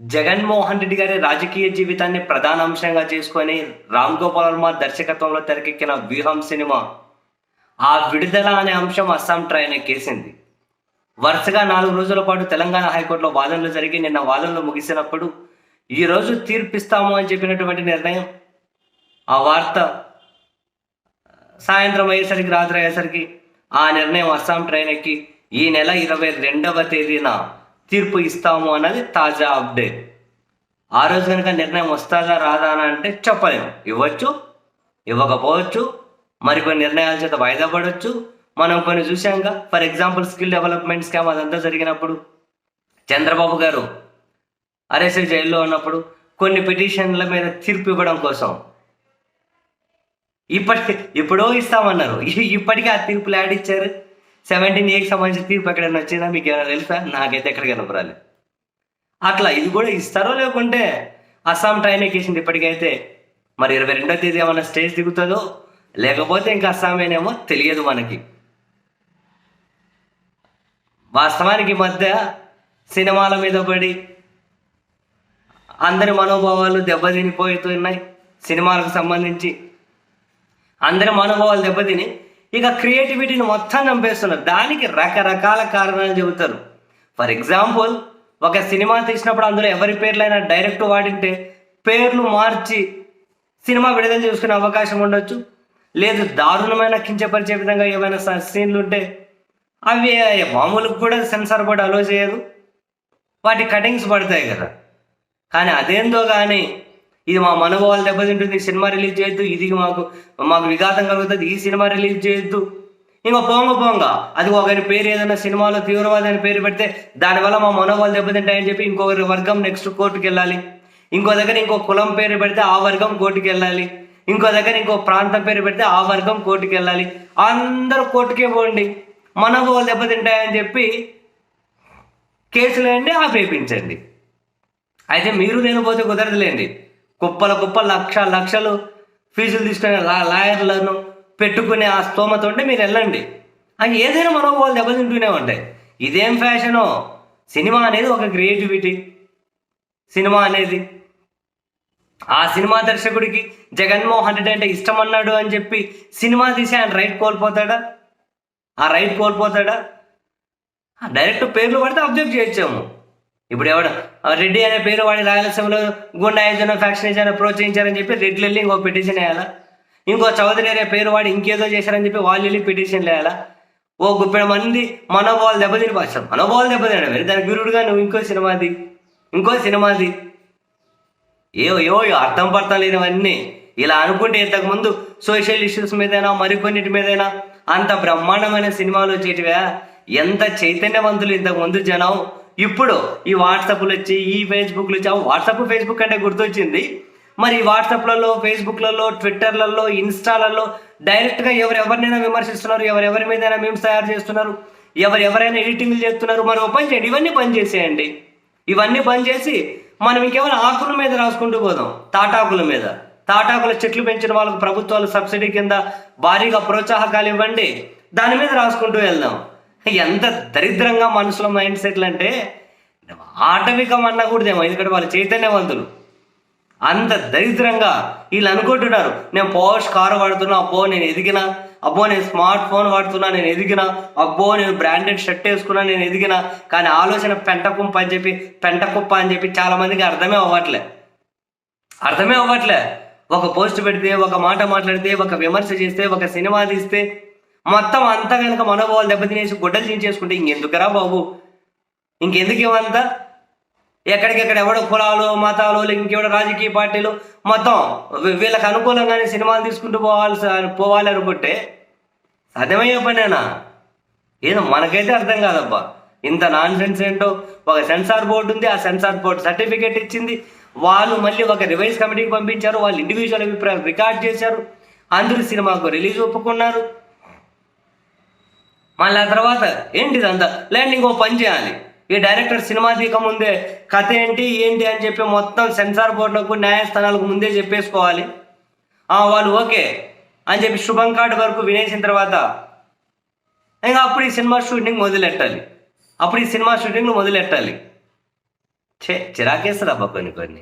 జగన్మోహన్ రెడ్డి గారి రాజకీయ జీవితాన్ని ప్రధాన అంశంగా చేసుకొని రామ్ గోపాల్ వర్మ దర్శకత్వంలో తెరకెక్కిన వ్యూహం సినిమా. ఆ విడుదల అనే అంశం అస్సాం ట్రైన్ ఎక్కేసింది వరుసగా నాలుగు రోజుల పాటు తెలంగాణ హైకోర్టులో వాదనలు జరిగి నిన్న వాదనలు ముగిసినప్పుడు ఈరోజు తీర్పిస్తాము అని చెప్పినటువంటి నిర్ణయం. ఆ వార్త సాయంత్రం అయ్యేసరికి రాత్రి అయ్యేసరికి ఆ నిర్ణయం అస్సాం ట్రైన్ ఎక్కి ఈ నెల ఇరవై రెండవ తేదీన తీర్పు ఇస్తాము అన్నది తాజా అప్డేట్ ఆ రోజు కనుక నిర్ణయం వస్తాదా రాదా అని అంటే చెప్పలేము. ఇవ్వచ్చు ఇవ్వకపోవచ్చు మరికొన్ని నిర్ణయాల చేత వాయిదా పడవచ్చు మనం కొన్ని చూసాంగా for example skill development scam అదంతా జరిగినప్పుడు. చంద్రబాబు గారు అరెస్ట్ జైల్లో ఉన్నప్పుడు కొన్ని పిటిషన్ల మీద తీర్పు ఇవ్వడం కోసం. ఇప్పటి ఎప్పుడో ఇస్తామన్నారు. ఇప్పటికీ ఆ తీర్పులు యాడ్ ఇచ్చారు. సెవెంటీన్ ఏకి సంబంధించిన తీర్పు ఎక్కడైనా వచ్చిందా? మీకు ఏమైనా తెలుసా? నాకైతే ఎక్కడికి కనపరాలి అట్లా ఇది కూడా ఇస్తారో లేకుంటే అస్సాం ట్రైన్ ఎక్కేసింది ఇప్పటికైతే మరి ఇరవై రెండో తేదీ ఏమైనా స్టేజ్ దిగుతుందో లేకపోతే ఇంకా అస్సామేనేమో తెలియదు మనకి. వాస్తవానికి మధ్య సినిమాల మీద పడి అందరి మనోభావాలు దెబ్బతినిపోతున్నాయి. సినిమాలకు సంబంధించి అందరి మనోభావాలు దెబ్బతిని ఇక క్రియేటివిటీని మొత్తం చంపేస్తున్నారు. దానికి రకరకాల కారణాలు చెబుతారు. ఫర్ ఎగ్జాంపుల్ ఒక సినిమా తీసినప్పుడు అందులో ఎవరి పేర్లైనా డైరెక్ట్ వాడింటే పేర్లు మార్చి సినిమా విడుదల చేసుకునే అవకాశం ఉండొచ్చు. లేదు దారుణమైన కించపరిచే విధంగా ఏమైనా సీన్లు ఉంటే అవి మామూలుగా కూడా సెన్సార్ బోర్డు అలో చేయదు. వాటి కటింగ్స్ పడతాయి కదా. కానీ అదేందో కానీ ఇది మా మనోభావాలు దెబ్బతింటుంది ఈ సినిమా రిలీజ్ చేయొద్దు ఇది మాకు మాకు విఘాతం కలుగుతుంది ఈ సినిమా రిలీజ్ చేయొద్దు. ఇంకో పోంగ పోంగ అది ఒకరి పేరు ఏదైనా సినిమాలో తీవ్రవాది అని పేరు పెడితే దానివల్ల మా మనోభావాలు దెబ్బతింటాయని చెప్పి ఇంకొకరి వర్గం నెక్స్ట్ కోర్టుకి వెళ్ళాలి. ఇంకో దగ్గర ఇంకో కులం పేరు పెడితే ఆ వర్గం కోర్టుకి వెళ్ళాలి. ఇంకో దగ్గర ఇంకో ప్రాంతం పేరు పెడితే ఆ వర్గం కోర్టుకి వెళ్ళాలి. అందరూ కోర్టుకే పోండి. మనోభావాలు దెబ్బతింటాయని చెప్పి కేసులు వేయండి ఆపేపించండి. అయితే మీరు నేను పోతే కుదరదులేండి. గొప్పల గొప్ప లక్ష లక్షలు ఫీజులు తీసుకునే లా లాయర్లను పెట్టుకునే ఆ స్తోమత ఉంటే మీరు వెళ్ళండి. అవి ఏదైనా మనోభావాలు దెబ్బతింటూనే ఉంటాయి. ఇదేం ఫ్యాషను? సినిమా అనేది ఒక క్రియేటివిటీ. సినిమా అనేది. ఆ సినిమా దర్శకుడికి జగన్మోహన్ రెడ్డి అంటే ఇష్టం అన్నాడు అని చెప్పి సినిమా తీసి ఆయన రైట్ కోల్పోతాడా? ఆ రైట్ కోల్పోతాడా? డైరెక్ట్ పేర్లు పడితే అబ్జెక్ట్ చేయొచ్చాము. ఇప్పుడు ఎవడ? రెడ్డి అనే పేరు వాడి రాయలసీమలో ఫ్యాక్షన్ ఫ్యాక్షనిజం ప్రోత్సహించారని చెప్పి రెడ్డి వెళ్ళి ఇంకో పిటిషన్ వేయాలా? ఇంకో చౌదరి అనే పేరు వాడు ఇంకేదో చేశారని చెప్పి వాళ్ళు వెళ్ళి పిటిషన్ వేయాలా? ఓ గుప్పెడ మంది మనోభావాలు దెబ్బతిని భాష మనోభావాలు దెబ్బతినడం. దానికి గురుడుగా నువ్వు ఇంకో సినిమాది. ఇంకో సినిమాది. ఏ ఏవో అర్థం పడతాం లేనివన్నీ. ఇలా అనుకుంటే ఇంతకుముందు సోషల్ ఇష్యూస్ మీదైనా మరికొన్నిటి మీదైనా అంత బ్రహ్మాండమైన సినిమాలు వచ్చేటివా? ఎంత చైతన్యవంతులు ఇంతకుముందు జనం. ఇప్పుడు ఈ వాట్సాప్లు వచ్చి ఈ ఫేస్బుక్లు వచ్చి వాట్సాప్ ఫేస్బుక్ అంటే గుర్తొచ్చింది. మరి ఈ వాట్సాప్లలో ఫేస్బుక్లలో ట్విట్టర్లలో ఇన్స్టాలలో డైరెక్ట్గా ఎవరెవరినైనా విమర్శిస్తున్నారు ఎవరెవరి మీద మేమ్స్ తయారు చేస్తున్నారు ఎవరు ఎవరైనా ఎడిటింగ్లు చేస్తున్నారు మరి ఓపెన్ చేయండి. ఇవన్నీ పని చేసేయండి. ఇవన్నీ బంద్ చేసి మనం ఇంకేమైనా ఆకుల మీద రాసుకుంటూ పోదాం. తాటాకుల మీద. తాటాకుల చెట్లు పెంచిన వాళ్ళకు ప్రభుత్వాలు సబ్సిడీ కింద భారీగా ప్రోత్సాహకాలు ఇవ్వండి. దాని మీద రాసుకుంటూ వెళ్దాం. ఎంత దరిద్రంగా మనుషుల మైండ్ సెట్లు అంటే ఆటవికం అన్నకూడదేమో ఎందుకంటే వాళ్ళు చైతన్యవంతులు. అంత దరిద్రంగా వీళ్ళు అనుకుంటున్నారు నేను పోష్ కారు వాడుతున్నా అబ్బో నేను ఎదిగినా అబ్బో నేను స్మార్ట్ ఫోన్ వాడుతున్నా నేను ఎదిగినా అబ్బో నేను బ్రాండెడ్ షర్ట్ వేసుకున్నా నేను ఎదిగినా కానీ ఆలోచన పెంట కుప్ప అని చెప్పి పెంట కుప్ప అని చెప్పి చాలా మందికి అర్థమే అవ్వట్లే. అర్థమే అవ్వట్లే. ఒక పోస్ట్ పెడితే ఒక మాట మాట్లాడితే ఒక విమర్శ చేస్తే ఒక సినిమా తీస్తే మొత్తం అంతా కనుక మనోభావాలు దెబ్బతినేసి గుడ్డలు చించేసుకుంటే ఇంకెందుకురా బాబు? ఇంకెందుకు ఇవంతా? ఎక్కడికెక్కడ ఎవడో కులాలు మతాలు ఇంకెవడో రాజకీయ పార్టీలు మొత్తం వీళ్ళకి అనుకూలంగానే సినిమాలు తీసుకుంటూ పోవాలి పోవాలి అనుకుంటే సాధ్యమయ్యే పనేనా? ఏదో మనకైతే అర్థం కాదబ్బా. ఇంత నాన్ సెన్స్ ఏంటో? ఒక సెన్సార్ బోర్డు ఉంది ఆ సెన్సార్ బోర్డు సర్టిఫికేట్ ఇచ్చింది. వాళ్ళు మళ్ళీ ఒక రివైజ్ కమిటీకి పంపించారు వాళ్ళు ఇండివిజువల్ అభిప్రాయం రికార్డ్ చేశారు. అందరూ సినిమాకు రిలీజ్ ఒప్పుకున్నారు. మళ్ళీ ఆ తర్వాత ఏంటిది అంతా లేదంటే ఇంకో పని చేయాలి. ఈ డైరెక్టర్ సినిమా తీక ముందే కథ ఏంటి ఏంటి అని చెప్పి మొత్తం సెన్సార్ బోర్డులకు న్యాయస్థానాలకు ముందే చెప్పేసుకోవాలి. ఆ, వాళ్ళు ఓకే అని చెప్పి శుభం కార్డు వరకు వినేసిన తర్వాత ఇంకా అప్పుడు ఈ సినిమా షూటింగ్ మొదలెట్టాలి. అప్పుడు ఈ సినిమా షూటింగ్లు మొదలెట్టాలి. చే చిరాకేస్తుంది అబ్బా కొన్ని కొన్ని.